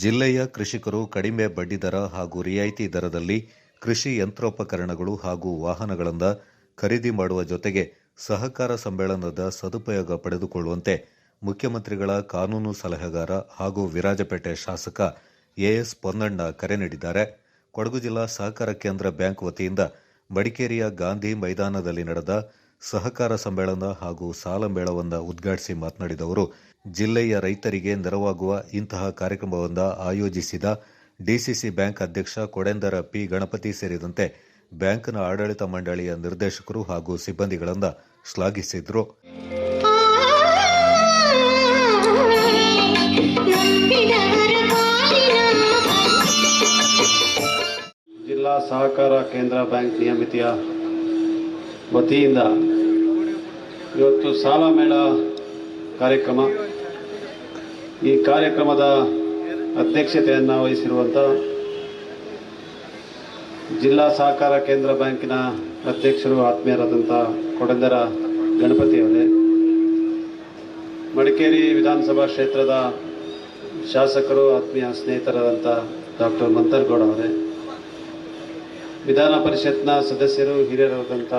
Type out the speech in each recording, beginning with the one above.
ಜಿಲ್ಲೆಯ ಕೃಷಿಕರು ಕಡಿಮೆ ಬಡ್ಡಿದರ ಹಾಗೂ ರಿಯಾಯಿತಿ ದರದಲ್ಲಿ ಕೃಷಿ ಯಂತ್ರೋಪಕರಣಗಳು ಹಾಗೂ ವಾಹನಗಳಿಂದ ಖರೀದಿ ಮಾಡುವ ಜೊತೆಗೆ ಸಹಕಾರ ಸಮ್ಮೇಳನದ ಸದುಪಯೋಗ ಪಡೆದುಕೊಳ್ಳುವಂತೆ ಮುಖ್ಯಮಂತ್ರಿಗಳ ಕಾನೂನು ಸಲಹೆಗಾರ ಹಾಗೂ ವಿರಾಜಪೇಟೆ ಶಾಸಕ ಎಎಸ್ ಪೊನ್ನಣ್ಣ ಕರೆ ನೀಡಿದ್ದಾರೆ. ಕೊಡಗು ಜಿಲ್ಲಾ ಸಹಕಾರ ಕೇಂದ್ರ ಬ್ಯಾಂಕ್ ವತಿಯಿಂದ ಮಡಿಕೇರಿಯ ಗಾಂಧಿ ಮೈದಾನದಲ್ಲಿ ನಡೆದ ಸಹಕಾರ ಸಮ್ಮೇಳನ ಹಾಗೂ ಸಾಲ ಮೇಳವನ್ನು ಉದ್ಘಾಟಿಸಿ ಮಾತನಾಡಿದ ಅವರು, ಜಿಲ್ಲೆಯ ರೈತರಿಗೆ ನೆರವಾಗುವ ಇಂತಹ ಕಾರ್ಯಕ್ರಮವನ್ನು ಆಯೋಜಿಸಿದ ಡಿಸಿಸಿ ಬ್ಯಾಂಕ್ ಅಧ್ಯಕ್ಷ ಕೊಡೆಂದರ ಪಿ ಗಣಪತಿ ಸೇರಿದಂತೆ ಬ್ಯಾಂಕ್ನ ಆಡಳಿತ ಮಂಡಳಿಯ ನಿರ್ದೇಶಕರು ಹಾಗೂ ಸಿಬ್ಬಂದಿಗಳನ್ನು ಶ್ಲಾಘಿಸಿದರು. ಜಿಲ್ಲಾ ಸಹಕಾರ ಕೇಂದ್ರ ಬ್ಯಾಂಕ್ ನಿಯಮಿತಿಯ ವತಿಯಿಂದ ಇವತ್ತು ಸಾಲ ಮೇಳ ಕಾರ್ಯಕ್ರಮ. ಈ ಕಾರ್ಯಕ್ರಮದ ಅಧ್ಯಕ್ಷತೆಯನ್ನು ವಹಿಸಿರುವಂಥ ಜಿಲ್ಲಾ ಸಹಕಾರ ಕೇಂದ್ರ ಬ್ಯಾಂಕಿನ ಅಧ್ಯಕ್ಷರು ಆತ್ಮೀಯರಾದಂಥ ಕೊಡಂದರ ಗಣಪತಿಯವರೇ ಮಡಿಕೇರಿ ವಿಧಾನಸಭಾ ಕ್ಷೇತ್ರದ ಶಾಸಕರು, ಆತ್ಮೀಯ ಸ್ನೇಹಿತರಾದಂಥ ಡಾಕ್ಟರ್ ಮಂತರ್ಗೌಡ ಅವರೇ. ವಿಧಾನ ಪರಿಷತ್ನ ಸದಸ್ಯರು ಹಿರಿಯರಾದಂಥ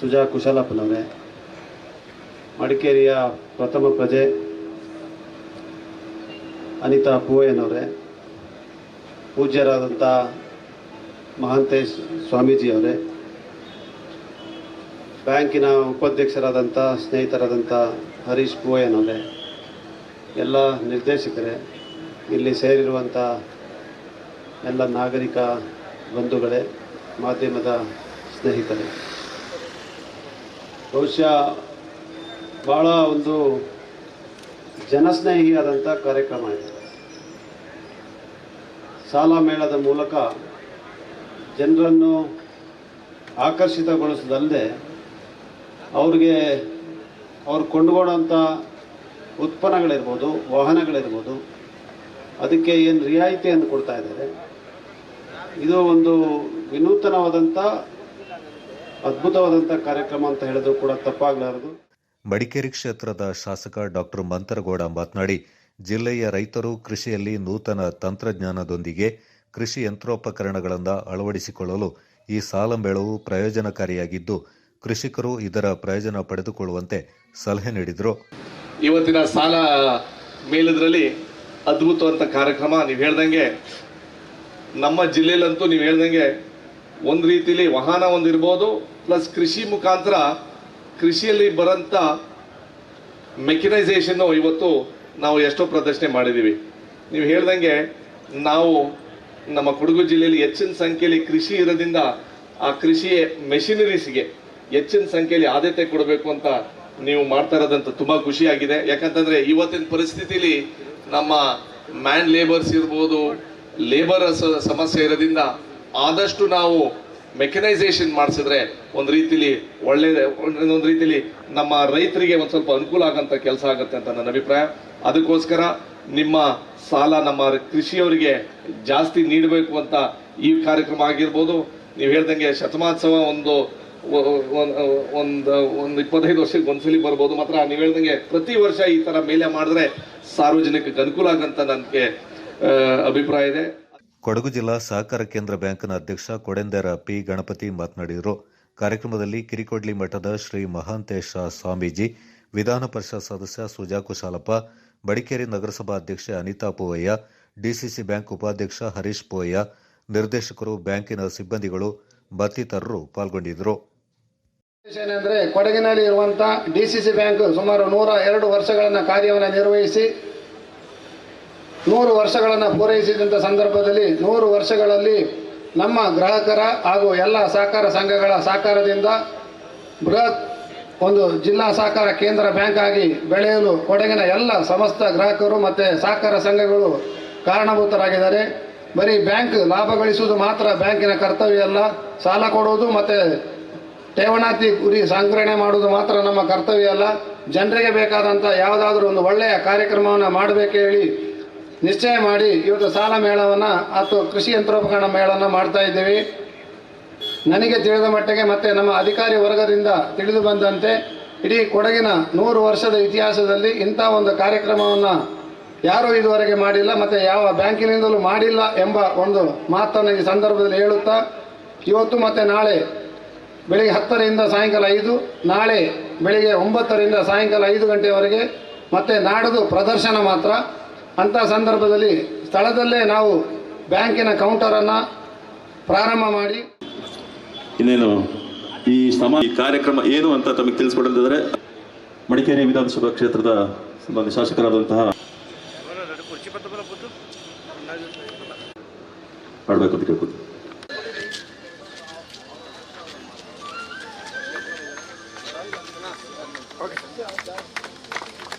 ಸುಜಾ ಕುಶಲಪ್ಪನವರೇ, ಮಡಿಕೇರಿಯ ಪ್ರಥಮ ಪ್ರಜೆ ಅನಿತಾ ಪೂವಯ್ಯನವರೇ, ಪೂಜ್ಯರಾದಂಥ ಮಹಾಂತೇಶ್ ಸ್ವಾಮೀಜಿಯವರೇ, ಬ್ಯಾಂಕಿನ ಉಪಾಧ್ಯಕ್ಷರಾದಂಥ ಸ್ನೇಹಿತರಾದಂಥ ಹರೀಶ್ ಪೂವಯ್ಯನವರೇ, ಎಲ್ಲ ನಿರ್ದೇಶಕರೇ, ಇಲ್ಲಿ ಸೇರಿರುವಂಥ ಎಲ್ಲ ನಾಗರಿಕ ಬಂಧುಗಳೇ, ಮಾಧ್ಯಮದ ಸ್ನೇಹಿತರೆ. ಬಹುಶಃ ಭಾಳ ಒಂದು ಜನಸ್ನೇಹಿಯಾದಂಥ ಕಾರ್ಯಕ್ರಮ ಇದೆ. ಸಾಲ ಮೇಳದ ಮೂಲಕ ಜನರನ್ನು ಆಕರ್ಷಿತಗೊಳಿಸೋದಲ್ಲದೆ ಅವ್ರಿಗೆ ಅವ್ರು ಕೊಂಡುಕೊಳ್ಳೋಂಥ ಉತ್ಪನ್ನಗಳಿರ್ಬೋದು, ವಾಹನಗಳಿರ್ಬೋದು, ಅದಕ್ಕೆ ಏನು ರಿಯಾಯಿತಿಯನ್ನು ಕೊಡ್ತಾ ಇದ್ದಾರೆ. ಇದು ಒಂದು ವಿನೂತನವಾದಂಥ ಅದ್ಭುತವಾದಂಥ ಕಾರ್ಯಕ್ರಮ ಅಂತ ಹೇಳಿದ್ರು ಕೂಡ ತಪ್ಪಾಗಲಾರದು. ಮಡಿಕೇರಿ ಕ್ಷೇತ್ರದ ಶಾಸಕ ಡಾಕ್ಟರ್ ಮಂತರಗೌಡ ಮಾತನಾಡಿ ಜಿಲ್ಲೆಯ ರೈತರು ಕೃಷಿಯಲ್ಲಿ ನೂತನ ತಂತ್ರಜ್ಞಾನದೊಂದಿಗೆ ಕೃಷಿ ಯಂತ್ರೋಪಕರಣಗಳನ್ನು ಅಳವಡಿಸಿಕೊಳ್ಳಲು ಈ ಸಾಲ ಮೇಳವು ಪ್ರಯೋಜನಕಾರಿಯಾಗಿದ್ದು ಕೃಷಿಕರು ಇದರ ಪ್ರಯೋಜನ ಪಡೆದುಕೊಳ್ಳುವಂತೆ ಸಲಹೆ ನೀಡಿದರು. ಇವತ್ತಿನ ಸಾಲ ಮೇಲಿದರಲ್ಲಿ ಅದ್ಭುತವಂತ ಕಾರ್ಯಕ್ರಮ ನೀವು ಹೇಳ್ದಂಗೆ ನಮ್ಮ ಜಿಲ್ಲೆಯಲ್ಲಂತೂ ನೀವು ಹೇಳ್ದಂಗೆ ಒಂದು ರೀತಿಲಿ ವಾಹನ ಒಂದು ಇರ್ಬೋದು ಪ್ಲಸ್ ಕೃಷಿ ಮುಖಾಂತರ ಕೃಷಿಯಲ್ಲಿ ಬರೋಂಥ ಮೆಕ್ಯುನೈಸೇಷನ್ನು ಇವತ್ತು ನಾವು ಎಷ್ಟೋ ಪ್ರದರ್ಶನೆ ಮಾಡಿದ್ದೀವಿ ನೀವು ಹೇಳ್ದಂಗೆ ನಾವು ನಮ್ಮ ಕೊಡಗು ಜಿಲ್ಲೆಯಲ್ಲಿ ಹೆಚ್ಚಿನ ಸಂಖ್ಯೆಯಲ್ಲಿ ಕೃಷಿ ಇರೋದ್ರಿಂದ ಆ ಕೃಷಿ ಮೆಷಿನರೀಸ್ಗೆ ಹೆಚ್ಚಿನ ಸಂಖ್ಯೆಯಲ್ಲಿ ಆದ್ಯತೆ ಕೊಡಬೇಕು ಅಂತ ನೀವು ಮಾಡ್ತಾ ಇರೋದಂತ ತುಂಬ ಖುಷಿಯಾಗಿದೆ. ಯಾಕಂತಂದ್ರೆ ಇವತ್ತಿನ ಪರಿಸ್ಥಿತಿಲಿ ನಮ್ಮ ಮ್ಯಾನ್ ಲೇಬರ್ಸ್ ಇರ್ಬೋದು ಲೇಬರ್ ಸಮಸ್ಯೆ ಇರೋದ್ರಿಂದ ಆದಷ್ಟು ನಾವು ಮೆಕನೈಸೇಷನ್ ಮಾಡಿಸಿದ್ರೆ ಒಂದು ರೀತಿಲಿ ಒಳ್ಳೆ ಒಂದು ರೀತಿಲಿ ನಮ್ಮ ರೈತರಿಗೆ ಒಂದು ಸ್ವಲ್ಪ ಅನುಕೂಲ ಆಗಂತ ಕೆಲಸ ಆಗುತ್ತೆ ಅಂತ ನನ್ನ ಅಭಿಪ್ರಾಯ. ಅದಕ್ಕೋಸ್ಕರ ನಿಮ್ಮ ಸಾಲ ನಮ್ಮ ಕೃಷಿಯವರಿಗೆ ಜಾಸ್ತಿ ನೀಡಬೇಕು ಅಂತ ಈ ಕಾರ್ಯಕ್ರಮ ಆಗಿರ್ಬೋದು. ನೀವು ಹೇಳ್ದಂಗೆ ಶತಮಾತ್ಸವ ಒಂದು ಒಂದು ಒಂದು ಇಪ್ಪತ್ತೈದು ವರ್ಷಕ್ಕೆ ಒಂದ್ಸಲಿ ಬರ್ಬೋದು. ಮಾತ್ರ ನೀವು ಹೇಳ್ದಂಗೆ ಪ್ರತಿ ವರ್ಷ ಈ ತರ ಮೇಲೆ ಮಾಡಿದ್ರೆ ಸಾರ್ವಜನಿಕಕ್ಕೆ ಅನುಕೂಲ ಆಗಂತ ನನಗೆ ಅಭಿಪ್ರಾಯ ಇದೆ. ಕೊಡಗು ಜಿಲ್ಲಾ ಸಹಕಾರ ಕೇಂದ್ರ ಬ್ಯಾಂಕ್ನ ಅಧ್ಯಕ್ಷ ಕೊಡೆಂದರ ಪಿ ಗಣಪತಿ ಮಾತನಾಡಿದರು. ಕಾರ್ಯಕ್ರಮದಲ್ಲಿ ಕಿರಿಕೊಡ್ಲಿ ಮಠದ ಶ್ರೀ ಮಹಾಂತೇಶ ಸ್ವಾಮೀಜಿ ವಿಧಾನ ಪರಿಷತ್ ಸದಸ್ಯ ಸುಜಾ ಕುಶಾಲಪ್ಪ ಬಡಿಕೇರಿ ನಗರಸಭಾ ಅಧ್ಯಕ್ಷೆ ಅನಿತಾ ಪೂವಯ್ಯ ಡಿಸಿಸಿ ಬ್ಯಾಂಕ್ ಉಪಾಧ್ಯಕ್ಷ ಹರೀಶ್ ಪೂವಯ್ಯ ನಿರ್ದೇಶಕರು ಬ್ಯಾಂಕಿನ ಸಿಬ್ಬಂದಿಗಳು ಮತ್ತಿತರರು ಪಾಲ್ಗೊಂಡಿದ್ದರು. ಏನಂದ್ರೆ ಕೊಡಗಿನಲ್ಲಿ ಇರುವಂತಹ ಡಿಸಿಸಿ ಬ್ಯಾಂಕ್ ಸುಮಾರು ನೂರ ಎರಡು ವರ್ಷಗಳನ್ನು ಕಾರ್ಯವನ್ನು ನಿರ್ವಹಿಸಿ ನೂರು ವರ್ಷಗಳನ್ನು ಪೂರೈಸಿದಂಥ ಸಂದರ್ಭದಲ್ಲಿ ನೂರು ವರ್ಷಗಳಲ್ಲಿ ನಮ್ಮ ಗ್ರಾಹಕರ ಹಾಗೂ ಎಲ್ಲ ಸಹಕಾರ ಸಂಘಗಳ ಸಹಕಾರದಿಂದ ಬೃಹತ್ ಒಂದು ಜಿಲ್ಲಾ ಸಹಕಾರ ಕೇಂದ್ರ ಬ್ಯಾಂಕ್ ಆಗಿ ಬೆಳೆಯಲು ಕೊಡಗಿನ ಎಲ್ಲ ಸಮಸ್ತ ಗ್ರಾಹಕರು ಮತ್ತು ಸಹಕಾರ ಸಂಘಗಳು ಕಾರಣಭೂತರಾಗಿದ್ದಾರೆ. ಬರೀ ಬ್ಯಾಂಕ್ ಲಾಭ ಗಳಿಸುವುದು ಮಾತ್ರ ಬ್ಯಾಂಕಿನ ಕರ್ತವ್ಯ ಅಲ್ಲ. ಸಾಲ ಕೊಡುವುದು ಮತ್ತು ಠೇವಣಾತಿ ಗುರಿ ಸಂಗ್ರಹಣೆ ಮಾಡುವುದು ಮಾತ್ರ ನಮ್ಮ ಕರ್ತವ್ಯ ಅಲ್ಲ. ಜನರಿಗೆ ಬೇಕಾದಂಥ ಯಾವುದಾದ್ರೂ ಒಂದು ಒಳ್ಳೆಯ ಕಾರ್ಯಕ್ರಮವನ್ನು ಮಾಡಬೇಕು ಹೇಳಿ ನಿಶ್ಚಯ ಮಾಡಿ ಇವತ್ತು ಸಾಲ ಮೇಳವನ್ನು ಅಥವಾ ಕೃಷಿ ಯಂತ್ರೋಪಕರಣ ಮೇಳವನ್ನು ಮಾಡ್ತಾ ಇದ್ದೀವಿ. ನನಗೆ ತಿಳಿದ ಮಟ್ಟಿಗೆ ಮತ್ತು ನಮ್ಮ ಅಧಿಕಾರಿ ವರ್ಗದಿಂದ ತಿಳಿದು ಬಂದಂತೆ ಇಡೀ ಕೊಡಗಿನ ನೂರು ವರ್ಷದ ಇತಿಹಾಸದಲ್ಲಿ ಇಂಥ ಒಂದು ಕಾರ್ಯಕ್ರಮವನ್ನು ಯಾರೂ ಇದುವರೆಗೆ ಮಾಡಿಲ್ಲ ಮತ್ತು ಯಾವ ಬ್ಯಾಂಕಿನಿಂದಲೂ ಮಾಡಿಲ್ಲ ಎಂಬ ಒಂದು ಮಾತನ್ನು ಈ ಸಂದರ್ಭದಲ್ಲಿ ಹೇಳುತ್ತಾ, ಇವತ್ತು ಮತ್ತು ನಾಳೆ ಬೆಳಿಗ್ಗೆ ಹತ್ತರಿಂದ ಸಾಯಂಕಾಲ ಐದು, ನಾಳೆ ಬೆಳಿಗ್ಗೆ ಒಂಬತ್ತರಿಂದ ಸಾಯಂಕಾಲ ಐದು ಗಂಟೆವರೆಗೆ ಮತ್ತು ನಾಡದು ಪ್ರದರ್ಶನ ಮಾತ್ರ. ಅಂಥ ಸಂದರ್ಭದಲ್ಲಿ ಸ್ಥಳದಲ್ಲೇ ನಾವು ಬ್ಯಾಂಕಿನ ಕೌಂಟರನ್ನು ಪ್ರಾರಂಭ ಮಾಡಿ. ಇನ್ನೇನು ಈ ಸಮ ಈ ಕಾರ್ಯಕ್ರಮ ಏನು ಅಂತ ತಮಗೆ ತಿಳಿಸ್ಕೊಡಲಿದ್ದಾರೆ ಮಡಿಕೇರಿ ವಿಧಾನಸಭಾ ಕ್ಷೇತ್ರದ ಶಾಸಕರಾದಂತಹ ಮಾಡಬೇಕು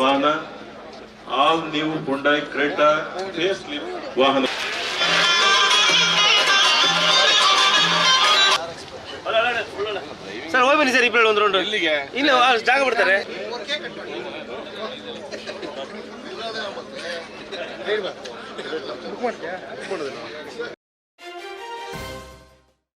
ವಾಹನ all new Hyundai Creta face ವಾಹನ. ಸರ್ ಹೋಗಿ ಬನ್ನಿ ಸರ್ ಇಬ್ಬರು ಒಂದು ರೌಂಡ್ ಇಲ್ಲಿಗೆ ಇಲ್ಲ ಜಾಗ ಬಿಡ್ತಾರೆ